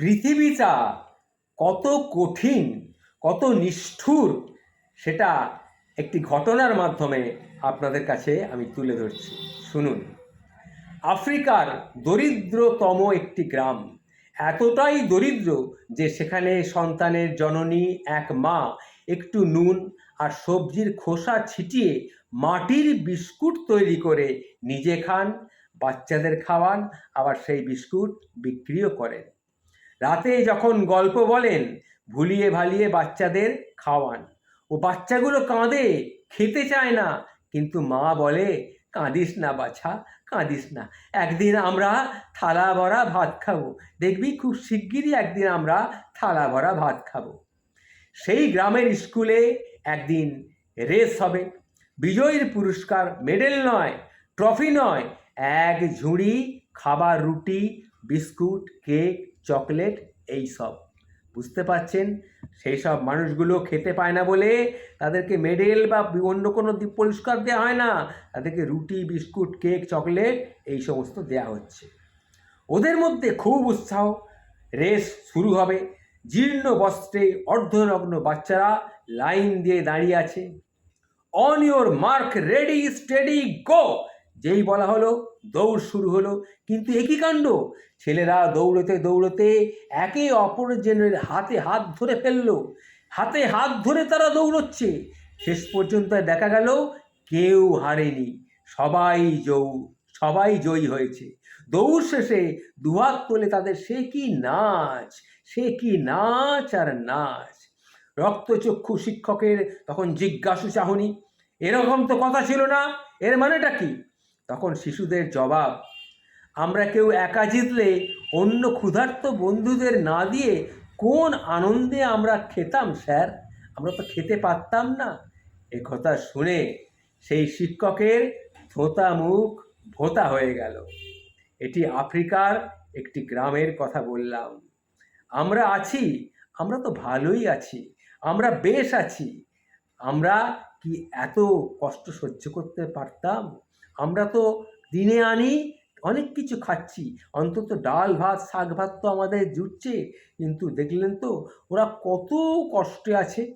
পৃথিবীটা কত কঠিন, কত নিষ্ঠুর, সেটা একটি ঘটনার মাধ্যমে আপনাদের কাছে আমি তুলে ধরছি। শুনুন, আফ্রিকার দরিদ্রতম একটি গ্রাম, এতটাই দরিদ্র যে সেখানে সন্তানের জননী, এক মা, একটু নুন আর সবজির খোসা ছিটিয়ে মাটির বিস্কুট তৈরি করে নিজে খান, বাচ্চাদের খাওয়ান, আবার সেই বিস্কুট বিক্রিও করেন। রাতে যখন গল্প বলেন, ভুলিয়ে ভালিয়ে বাচ্চাদের খাওয়ান। ও বাচ্চাগুলো কাঁদে, খেতে চায় না। কিন্তু মা বলে, কাঁদিস না বাছা, কাঁদিস না। একদিন আমরা থালা ভরা ভাত খাব। দেখবি খুব শিগগিরই একদিন আমরা থালা ভরা ভাত খাব। সেই গ্রামের স্কুলে একদিন রেস হবে। বিজয়ীর পুরস্কার মেডেল নয়, ট্রফি নয়। এক ঝুড়ি খাবার, রুটি, বিস্কুট, কেক চকলেট, এই সব। বুঝতে পারছেন? সেই সব মানুষগুলো খেতে পায় না বলে তাদেরকে মেডেল বা অন্য কোনো পুরস্কার দেওয়া হয় না। তাদেরকে রুটি, বিস্কুট, কেক, চকলেট, এই সমস্ত দেওয়া হচ্ছে। ওদের মধ্যে খুব উৎসাহ। রেস শুরু হবে। জীর্ণ বস্ত্রে অর্ধনগ্ন বাচ্চারা লাইন দিয়ে দাঁড়িয়ে আছে। On your mark ready steady go যেই বলা হলো, দৌড় শুরু হলো। কিন্তু একই কাণ্ড? ছেলেরা দৌড়তে দৌড়তে একে অপরজনের হাতে হাত ধরে ফেলল। হাতে হাত ধরে তারা দৌড়চ্ছে। শেষ পর্যন্ত দেখা গেল কেউ হারেনি। সবাই জৌ সবাই জয়ী হয়েছে। দৌড় শেষে দুহাত তোলে তাদের সে কি নাচ, সে কি নাচ আর নাচ। রক্তচক্ষু শিক্ষকের তখন জিজ্ঞাসু চাহনি। এরকম তো কথা ছিল না। এর মানেটা কি? তখন শিশুদের জবাব, আমরা কেউ একা জিতলে অন্য ক্ষুধার্ত বন্ধুদের না দিয়ে কোন আনন্দে আমরা খেতাম, স্যার? আমরা তো খেতে পারতাম না। এ কথা শুনে সেই শিক্ষকের থোতা মুখ ভোতা হয়ে গেল। এটি আফ্রিকার একটি গ্রামের কথা বললাম। আমরা আছি, আমরা তো ভালোই আছি, আমরা বেশ আছি। আমরা কি এত কষ্ট সহ্য করতে পারতাম? আমরা তো দিনে আনি অনেক কিছু খাচ্ছি। অন্তত ডাল, ভাত, শাক ভাত তো আমাদের জুটছে। কিন্তু দেখলেন তো, ওরা কত কষ্টে আছে।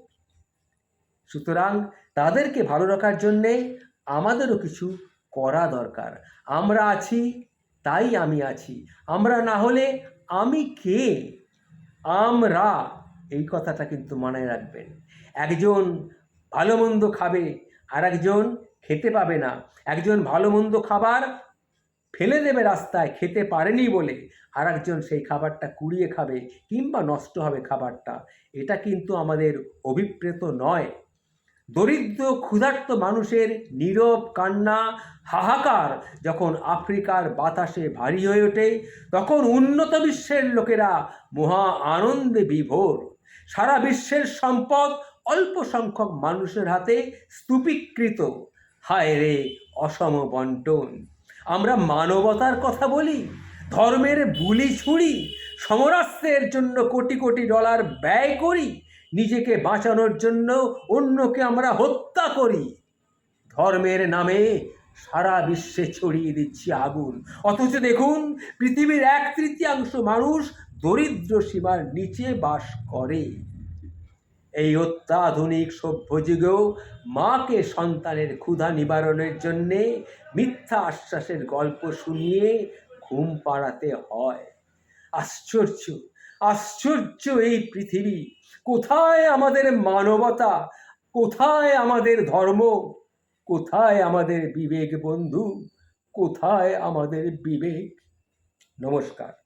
সুতরাং তাদেরকে ভালো রাখার জন্যে আমাদেরও কিছু করা দরকার। আমরা আছি, তাই আমি আছি। আমরা না হলে আমি কে? আমরা। এই কথাটা কিন্তু মনে রাখবেন। একজন ভালো মন্দ খাবে আর একজন খেতে পাবে না। একজন ভালো মন্দ খাবার ফেলে দেবে রাস্তায়, খেতে পারেনি বলে। আর একজন সেই খাবারটা কুড়িয়ে খাবে কিংবা নষ্ট হবে খাবারটা। এটা কিন্তু আমাদের অভিপ্রেত নয়। দরিদ্র, ক্ষুধার্ত মানুষের নীরব কান্না, হাহাকার যখন আফ্রিকার বাতাসে ভারী হয়ে ওঠে, তখন উন্নত বিশ্বের লোকেরা মহা আনন্দে বিভোর। সারা বিশ্বের সম্পদ অল্প সংখ্যক মানুষের হাতে স্তূপীকৃত। হায় রে অসম বন্টন। আমরা মানবতার কথা বলি, ধর্মের বুলি ছুড়ি, সমরাস্ত্রের জন্য কোটি কোটি ডলার ব্যয় করি, নিজেকে বাঁচানোর জন্য অন্যকে আমরা হত্যা করি। ধর্মের নামে সারা বিশ্বে ছড়িয়ে দিচ্ছি আগুন। অথচ দেখুন, পৃথিবীর এক তৃতীয়াংশ মানুষ দরিদ্র সীমার নিচে বাস করে। এই অত্যাধুনিক সভ্য যুগেও মাকে সন্তানের ক্ষুধা নিবারণের জন্যে মিথ্যা আশ্বাসের গল্প শুনিয়ে ঘুম পাড়াতে হয়। আশ্চর্য আশ্চর্য এই পৃথিবী। কোথায় আমাদের মানবতা? কোথায় আমাদের ধর্ম? কোথায় আমাদের বিবেক বন্ধু? কোথায় আমাদের বিবেক? নমস্কার।